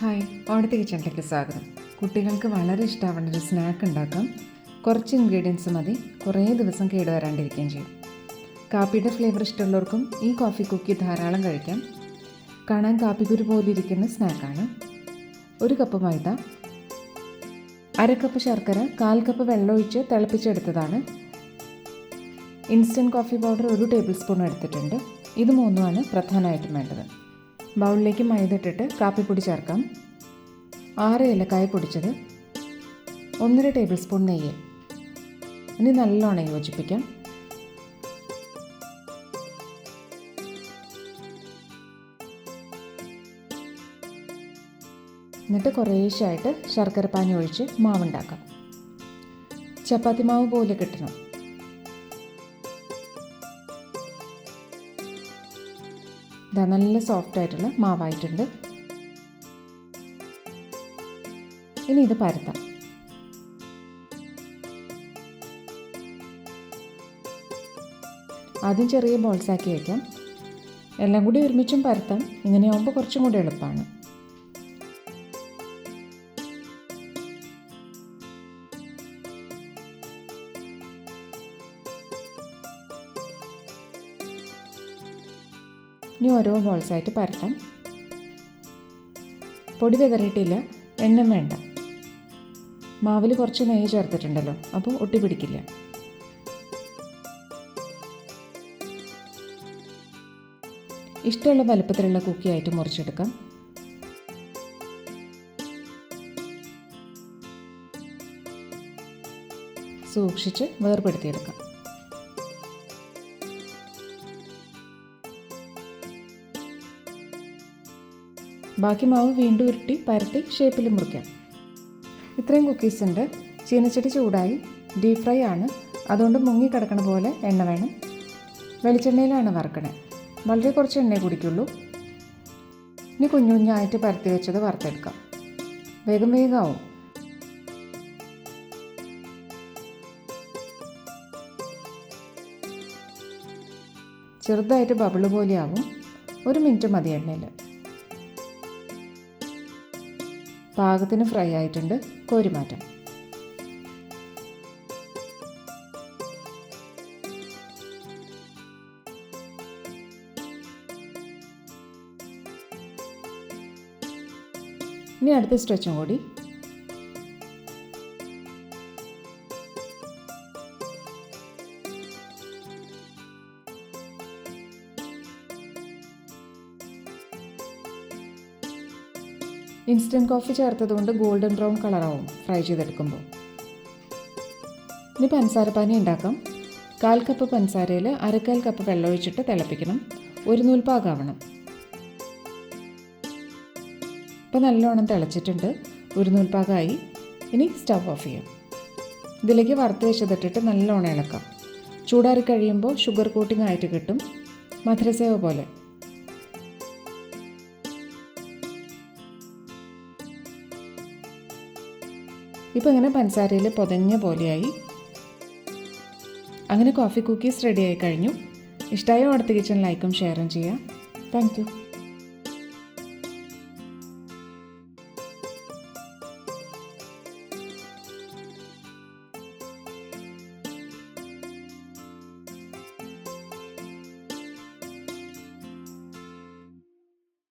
Hi ഓണത്തെ കിച്ചണിലേക്ക് സ്വാഗതം. കുട്ടികൾക്ക് വളരെ ഇഷ്ടമാവേണ്ട ഒരു സ്നാക്ക് ഉണ്ടാക്കാം. കുറച്ച് ഇൻഗ്രീഡിയൻസ് മതി. കുറേ ദിവസം കേടുവരാണ്ടിരിക്കുകയും ചെയ്യും. കാപ്പിയുടെ ഫ്ലേവർ ഇഷ്ടമുള്ളവർക്കും ഈ കോഫി കുക്കി ധാരാളം കഴിക്കാം. കാണാൻ കാപ്പിക്കുരു പോലെ ഇരിക്കുന്ന സ്നാക്കാണ് ഒരു കപ്പ് മൈദ അര കപ്പ് ശർക്കര കാൽ കപ്പ് വെള്ളമൊഴിച്ച് തിളപ്പിച്ചെടുത്തതാണ്. ഇൻസ്റ്റന്റ് കോഫി പൗഡർ ഒരു ടേബിൾ സ്പൂൺ എടുത്തിട്ടുണ്ട്. ഇത് മൂന്നുമാണ് പ്രധാനമായിട്ടും വേണ്ടത്. ബൗളിലേക്ക് മൈദ ഇട്ടിട്ട് കാപ്പിപ്പൊടി ചേർക്കാം. ആറ് ഏലക്കായ പൊടിച്ചത്. ഒന്നര ടേബിൾ സ്പൂൺ നെയ്യ്. ഇനി നല്ലോണം യോജിപ്പിക്കാം. എന്നിട്ട് കുറേശ്ശായിട്ട് ശർക്കര പാനി ഒഴിച്ച് മാവുണ്ടാക്കാം. ചപ്പാത്തി മാവ് പോലെ കിട്ടണം. ഇതാ നല്ല സോഫ്റ്റ് ആയിട്ടുള്ള മാവായിട്ടുണ്ട്. ഇനി ഇത് പരത്താം. ആദ്യം ചെറിയ ബോൾസാക്കി വയ്ക്കാം എല്ലാം കൂടി ഒരുമിച്ചും പരത്താം. ഇങ്ങനെയാവുമ്പോൾ കുറച്ചും കൂടി എളുപ്പമാണ് ഇനി ഓരോ ബോൾസായിട്ട് പരത്താം. പൊടി വിതറിയിട്ടില്ല എണ്ണ വേണ്ട. മാവിൽ കുറച്ച് നെയ്യ് ചേർത്തിട്ടുണ്ടല്ലോ അപ്പോൾ ഒട്ടി പിടിക്കില്ല. ഇഷ്ടമുള്ള വലുപ്പത്തിലുള്ള കുക്കിയായിട്ട് മുറിച്ചെടുക്കാം. സൂക്ഷിച്ച് വേർപെടുത്തിയെടുക്കാം ബാക്കി മാവ് വീണ്ടും ഉരുട്ടി പരത്തി ഷേപ്പിൽ മുറിക്കാം. ഇത്രയും കുക്കീസ് ഉണ്ട്. ചീനച്ചട്ടി ചൂടായി ഡീപ് ഫ്രൈ ആണ്. അതുകൊണ്ട് മുങ്ങി കിടക്കണ പോലെ എണ്ണ വേണം. വെളിച്ചെണ്ണയിലാണ് വറുക്കണേ. വളരെ കുറച്ച് എണ്ണയെ കുടിക്കുള്ളൂ. ഇനി കുഞ്ഞു കുഞ്ഞായിട്ട് പരത്തി വെച്ചത് വറുത്തെടുക്കാം. വേഗം വേഗമാവും ചെറുതായിട്ട് ബബിൾ പോലെയാവും. ഒരു മിനിറ്റ് മതി എണ്ണയിൽ പാകത്തിന് ഫ്രൈ ആയിട്ടുണ്ട്. കോരിമാറ്റം ഇനി അടുത്ത സ്ട്രെച്ചും കൂടി. ഇൻസ്റ്റന്റ് കോഫി ചേർത്തതുകൊണ്ട് ഗോൾഡൻ ബ്രൗൺ കളറാവും ഫ്രൈ ചെയ്തെടുക്കുമ്പോൾ. ഇനി പഞ്ചസാരപ്പാനി ഉണ്ടാക്കാം. കാൽ കപ്പ് പഞ്ചസാരയിൽ അരക്കാൽ കപ്പ് വെള്ളം ഒഴിച്ചിട്ട് തിളപ്പിക്കണം. ഒരു നൂൽപ്പാകാവണം ഇപ്പോൾ നല്ലോണം തിളച്ചിട്ടുണ്ട്. ഒരു നൂൽപ്പാകമായി ഇനി സ്റ്റവ് ഓഫ് ചെയ്യാം. ഇതിലേക്ക് വറുത്ത് വെച്ചതിട്ടിട്ട് നല്ലോണം ഇളക്കാം. ചൂടാറി കഴിയുമ്പോൾ ഷുഗർ കോട്ടിംഗ് ആയിട്ട് കിട്ടും. മധുരസേവ പോലെ. ഇപ്പോൾ ഇങ്ങനെ പഞ്ചസാരയിൽ പൊതഞ്ഞ പോലെയായി. അങ്ങനെ കോഫി കുക്കീസ് റെഡി ആയി കഴിഞ്ഞു. ഇഷ്ടമായ അടുത്ത കിച്ചൺ ലൈക്കും ഷെയറും ചെയ്യാം. താങ്ക്